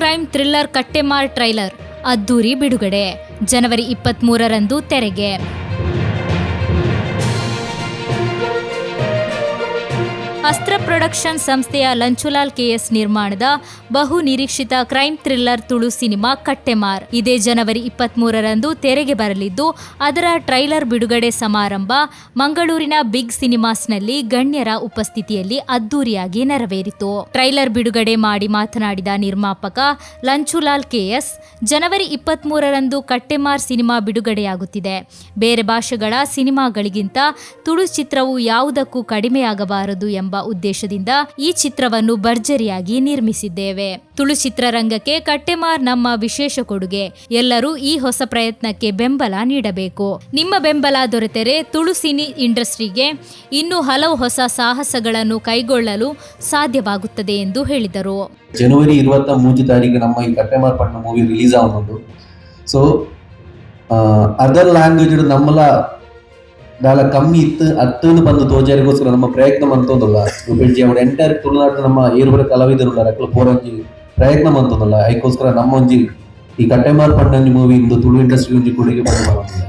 Crime thriller Kattemar trailer ಅದ್ದೂರಿ ಬಿಡುಗಡೆ ಜನವರಿ ಇಪ್ಪತ್ತ್ಮೂರರಂದು ತೆರೆಗೆ. ಅಸ್ತ್ರ ಪ್ರೊಡಕ್ಷನ್ ಸಂಸ್ಥೆಯ ಲಂಚುಲಾಲ್ ಕೆಎಸ್ ನಿರ್ಮಾಣದ ಬಹು ನಿರೀಕ್ಷಿತ crime thriller Tulu cinema Kattemar. ಇದೇ ಜನವರಿ ಇಪ್ಪತ್ಮೂರರಂದು ತೆರೆಗೆ ಬರಲಿದ್ದು, ಅದರ ಟ್ರೈಲರ್ ಬಿಡುಗಡೆ ಸಮಾರಂಭ ಮಂಗಳೂರಿನ ಬಿಗ್ ಸಿನಿಮಾಸ್ನಲ್ಲಿ ಗಣ್ಯರ ಉಪಸ್ಥಿತಿಯಲ್ಲಿ ಅದ್ದೂರಿಯಾಗಿ ನೆರವೇರಿತು. ಟ್ರೈಲರ್ ಬಿಡುಗಡೆ ಮಾಡಿ ಮಾತನಾಡಿದ ನಿರ್ಮಾಪಕ ಲಂಚುಲಾಲ್ ಕೆಎಸ್, ಜನವರಿ ಇಪ್ಪತ್ಮೂರರಂದು ಕಟ್ಟೆಮಾರ್ ಸಿನಿಮಾ ಬಿಡುಗಡೆಯಾಗುತ್ತಿದೆ. ಬೇರೆ ಭಾಷೆಗಳ ಸಿನಿಮಾಗಳಿಗಿಂತ ತುಳು ಚಿತ್ರವು ಯಾವುದಕ್ಕೂ ಕಡಿಮೆಯಾಗಬಾರದು ಎಂಬ ಎಂಬ ಉದ್ದೇಶದಿಂದ ಈ ಚಿತ್ರವನ್ನು ಭರ್ಜರಿಯಾಗಿ ನಿರ್ಮಿಸಿದ್ದೇವೆ. ತುಳು ಚಿತ್ರರಂಗಕ್ಕೆ ಕಟ್ಟೆಮಾರ್ ನಮ್ಮ ವಿಶೇಷ ಕೊಡುಗೆ. ಎಲ್ಲರೂ ಈ ಹೊಸ ಪ್ರಯತ್ನಕ್ಕೆ ಬೆಂಬಲ ನೀಡಬೇಕು. ನಿಮ್ಮ ಬೆಂಬಲ ದೊರೆತರೆ ತುಳು ಸಿನಿ ಇಂಡಸ್ಟ್ರಿಗೆ ಇನ್ನೂ ಹಲವು ಹೊಸ ಸಾಹಸಗಳನ್ನು ಕೈಗೊಳ್ಳಲು ಸಾಧ್ಯವಾಗುತ್ತದೆ ಎಂದು ಹೇಳಿದರು. ಜನವರಿ ಇರುವತ್ತ ಮೂರು ತಾರೀಕು ನಮ್ಮ ಈ ಕಟ್ಟೆಮಾರ್ ಪಣ್ಣ ಮೂವಿ ರಿಲೀಸ್ ಆಗುವುದು ಸೊ ಅದರ್ ಲ್ಯಾಂಗ್ವೇಜ್ ನಮ್ಮಲ್ಲ ದಾಲ ಕಮ್ಮಿ ಇತ್ತು ಅತ್ತೊಂದು ಬಂದು ತೋಜಾರಿಗೋಸ್ಕರ ನಮ್ಮ ಪ್ರಯತ್ನ ಮಂತೊಂದಲ್ಲ ಉಪೇಳ್ಜಿ ಅವರು ಎಂಟೈರ್ ತುಳುನಾಡು ನಮ್ಮ ಏರುಬರ ಕಲಾವಿದರುಲ್ಲ ಅಕ್ಕಲು ಪೋರಂಜಿ ಪ್ರಯತ್ನ ಮಂತೊಂದಲ್ಲ ಅದಕ್ಕೋಸ್ಕರ ನಮ್ಮ ಒಂಜಿ ಈ ಕಟ್ಟೆಮಾರ್ ಪಂಡಂಜಿ ಮೂವಿ ಇಂದು ತುಳು ಇಂಡಸ್ಟ್ರಿ ಒಂಜಿ ಕೊಡುಗೆ ಬಂದು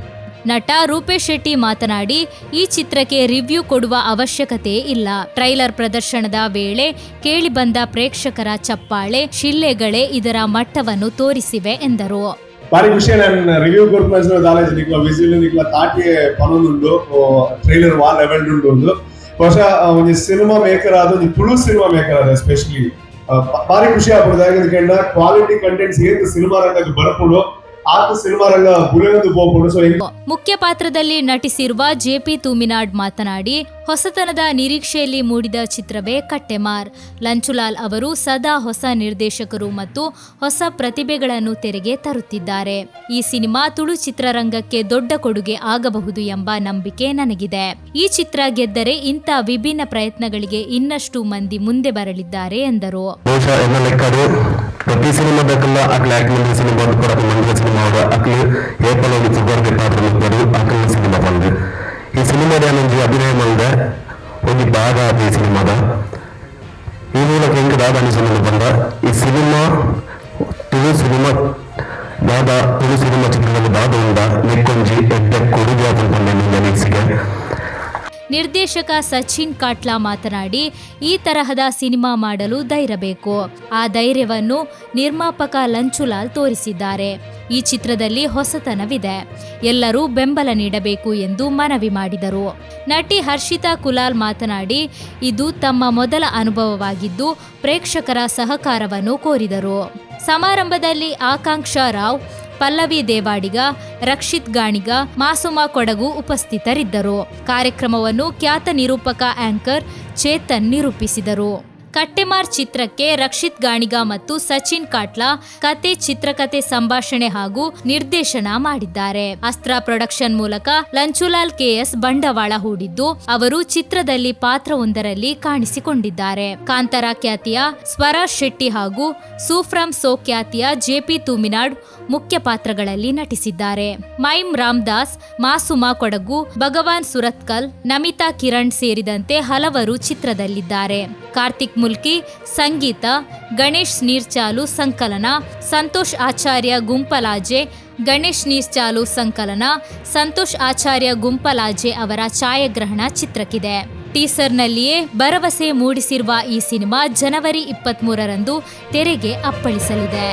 ನಟ ರೂಪೇಶ್ ಶೆಟ್ಟಿ ಮಾತನಾಡಿ, ಈ ಚಿತ್ರಕ್ಕೆ ರಿವ್ಯೂ ಕೊಡುವ ಅವಶ್ಯಕತೆ ಇಲ್ಲ. ಟ್ರೈಲರ್ ಪ್ರದರ್ಶನದ ವೇಳೆ ಕೇಳಿಬಂದ ಪ್ರೇಕ್ಷಕರ ಚಪ್ಪಾಳೆ, ಶಿಲ್ಲೆಗಳೇ ಇದರ ಮಟ್ಟವನ್ನು ತೋರಿಸಿವೆ ಎಂದರು. ಬಾರಿ ಖುಷಿ ನಾನು ರಿವ್ಯೂ ಕೊರ್ಪಸ್ ದಾಲೇಜ್ ನಿಕ್ಲ ವಿಸಿಲ್ ನಿಕ್ಲ ತಾಟಿ ಪನೊಂದುಂಡು ಟ್ರೈಲರ್ ವಾಲ್ ಲೆವೆಲ್ ಉಂಡು ಬಹುಶಃ ಒಂದು ಸಿನಿಮಾ ಮೇಕರ್ ಆದ ಒಂದು ತುಳು ಸಿನಿಮಾ ಮೇಕರ್ ಆದ ಎಸ್ಪೆಷಲಿ ಬಾರಿ ಖುಷಿ ಆಗ್ಬಿಡುದು ಯಾಕಂದ್ರೆ ಕ್ವಾಲಿಟಿ ಕಂಟೆಂಟ್ಸ್ ಏನು ಸಿನಿಮಾ ರಂಗಕ್ಕೆ ಬರ್ಕೊಂಡು. ಮುಖ್ಯ ಪಾತ್ರದಲ್ಲಿ ನಟಿಸಿರುವ ಜೆಪಿ ತೂಮಿನಾಡ್ ಮಾತನಾಡಿ ಹೊಸತನದ ನಿರೀಕ್ಷೆಯಲ್ಲಿ ಮೂಡಿದ ಚಿತ್ರವೇ ಕಟ್ಟೆಮಾರ್. ಲಂಚುಲಾಲ್ ಅವರು ಸದಾ ಹೊಸ ನಿರ್ದೇಶಕರು ಮತ್ತು ಹೊಸ ಪ್ರತಿಭೆಗಳನ್ನು ತೆರೆಗೆ ತರುತ್ತಿದ್ದಾರೆ. ಈ ಸಿನಿಮಾ ತುಳು ಚಿತ್ರರಂಗಕ್ಕೆ ದೊಡ್ಡ ಕೊಡುಗೆ ಆಗಬಹುದು ಎಂಬ ನಂಬಿಕೆ ನನಗಿದೆ. ಈ ಚಿತ್ರ ಗೆದ್ದರೆ ಇಂಥ ವಿಭಿನ್ನ ಪ್ರಯತ್ನಗಳಿಗೆ ಇನ್ನಷ್ಟು ಮಂದಿ ಮುಂದೆ ಬರಲಿದ್ದಾರೆ ಎಂದರು. ಪ್ರತಿ ಸಿನಿಮಾದಕ್ಕೆಲ್ಲ ಅಕ್ಲ ಆಕ್ಟಿಂಗ್ ಸಿನಿಮಾ ಕೂಡ ಮಂಡ್ಯ ಸಿನಿಮಾ ಅವರ ಅಕ್ಲು ಏಪಲ್ ಒಂದು ಸುಗರ್ಗೆ ಪಾತ್ರ ಮುಗ್ದರು ಅಕ್ಲ ಸಿನಿಮಾ ಬಂದು ಈ ಸಿನಿಮಾದ ನಂಜಿ ಅಭಿನಯ ಮಾಡಿದೆ ಒಂದು ಭಾಗ ಆದ ಈ ಸಿನಿಮಾದ ಈ ಮೂಲಕ ಹೆಂಗೆ ದಾದ ಅನಿಸಲು ಬಂದ ಈ ಸಿನಿಮಾ ತುಳು ಸಿನಿಮಾ ದಾದ ತುಳು ಸಿನಿಮಾ ಚಿತ್ರದಲ್ಲಿ ದಾದ ಉಂಡ ನೆಕ್ಕೊಂಜಿ ಎಡ್ಡ ಕೊಡುಗೆ ಆದ ನನ್ನ ಅನಿಸಿಕೆ ನಿರ್ದೇಶಕ ಸಚಿನ್ ಕಾಟ್ಲಾ ಮಾತನಾಡಿ, ಈ ತರಹದ ಸಿನಿಮಾ ಮಾಡಲು ಧೈರ್ಯ ಬೇಕು. ಆ ಧೈರ್ಯವನ್ನು ನಿರ್ಮಾಪಕ ಲಂಚುಲಾಲ್ ತೋರಿಸಿದ್ದಾರೆ. ಈ ಚಿತ್ರದಲ್ಲಿ ಹೊಸತನವಿದೆ. ಎಲ್ಲರೂ ಬೆಂಬಲ ನೀಡಬೇಕು ಎಂದು ಮನವಿ ಮಾಡಿದರು. ನಟಿ ಹರ್ಷಿತಾ ಕುಲಾಲ್ ಮಾತನಾಡಿ, ಇದು ತಮ್ಮ ಮೊದಲ ಅನುಭವವಾಗಿದ್ದು, ಪ್ರೇಕ್ಷಕರ ಸಹಕಾರವನ್ನು ಕೋರಿದರು. ಸಮಾರಂಭದಲ್ಲಿ ಆಕಾಂಕ್ಷಾ ರಾವ್ ಪಲ್ಲವಿ ದೇವಾಡಿಗ ರಕ್ಷಿತ್ ಗಾಣಿಗ ಮಾಸುಮಾ ಕೊಡಗು ಉಪಸ್ಥಿತರಿದ್ದರು. ಕಾರ್ಯಕ್ರಮವನ್ನು ಖ್ಯಾತ ನಿರೂಪಕ ಆಂಕರ್ ಚೇತನ್ ನಿರೂಪಿಸಿದರು. ಕಟ್ಟೆಮಾರ್ ಚಿತ್ರಕ್ಕೆ ರಕ್ಷಿತ್ ಗಾಣಿಗ ಮತ್ತು ಸಚಿನ್ ಕಾಟ್ಲಾ ಕತೆ, ಚಿತ್ರಕತೆ ಸಂಭಾಷಣೆ ಹಾಗೂ ನಿರ್ದೇಶನ ಮಾಡಿದ್ದಾರೆ. ಅಸ್ತ್ರ ಪ್ರೊಡಕ್ಷನ್ ಮೂಲಕ ಲಂಚುಲಾಲ್ ಕೆಎಸ್ ಬಂಡವಾಳ ಹೂಡಿದ್ದು, ಅವರು ಚಿತ್ರದಲ್ಲಿ ಪಾತ್ರವೊಂದರಲ್ಲಿ ಕಾಣಿಸಿಕೊಂಡಿದ್ದಾರೆ. ಕಾಂತಾರ ಖ್ಯಾತಿಯ ಸ್ವರಾಜ್ ಶೆಟ್ಟಿ ಹಾಗೂ ಸೂಫ್ರಮ್ ಸೋ ಖ್ಯಾತಿಯ ಜೆಪಿ ತೂಮಿನಾಡ್ ಮುಖ್ಯ ಪಾತ್ರಗಳಲ್ಲಿ ನಟಿಸಿದ್ದಾರೆ. ಮೈಮ್ ರಾಮದಾಸ್, ಮಾಸುಮಾ ಕೊಡಗು, ಭಗವಾನ್ ಸುರತ್ಕಲ್, ನಮಿತಾ ಕಿರಣ್ ಸೇರಿದಂತೆ ಹಲವರು ಚಿತ್ರದಲ್ಲಿದ್ದಾರೆ. ಕಾರ್ತಿಕ್ ಮುಲ್ಕಿ, ಸಂಗೀತ, ಗಣೇಶ್ ನೀರ್ಚಾಲು ಸಂಕಲನ, ಸಂತೋಷ್ ಆಚಾರ್ಯ ಗುಂಪಲಾಜೆ, ಗಣೇಶ್ ನೀರ್ಚಾಲು ಸಂಕಲನ, ಸಂತೋಷ್ ಆಚಾರ್ಯ ಗುಂಪಲಾಜೆ ಅವರ ಛಾಯಾಗ್ರಹಣ ಚಿತ್ರಕ್ಕಿದೆ. ಟೀಸರ್ನಲ್ಲಿಯೇ ಭರವಸೆ ಮೂಡಿಸಿರುವ ಈ ಸಿನಿಮಾ ಜನವರಿ ಇಪ್ಪತ್ಮೂರರಂದು ತೆರೆಗೆ ಅಪ್ಪಳಿಸಲಿದೆ.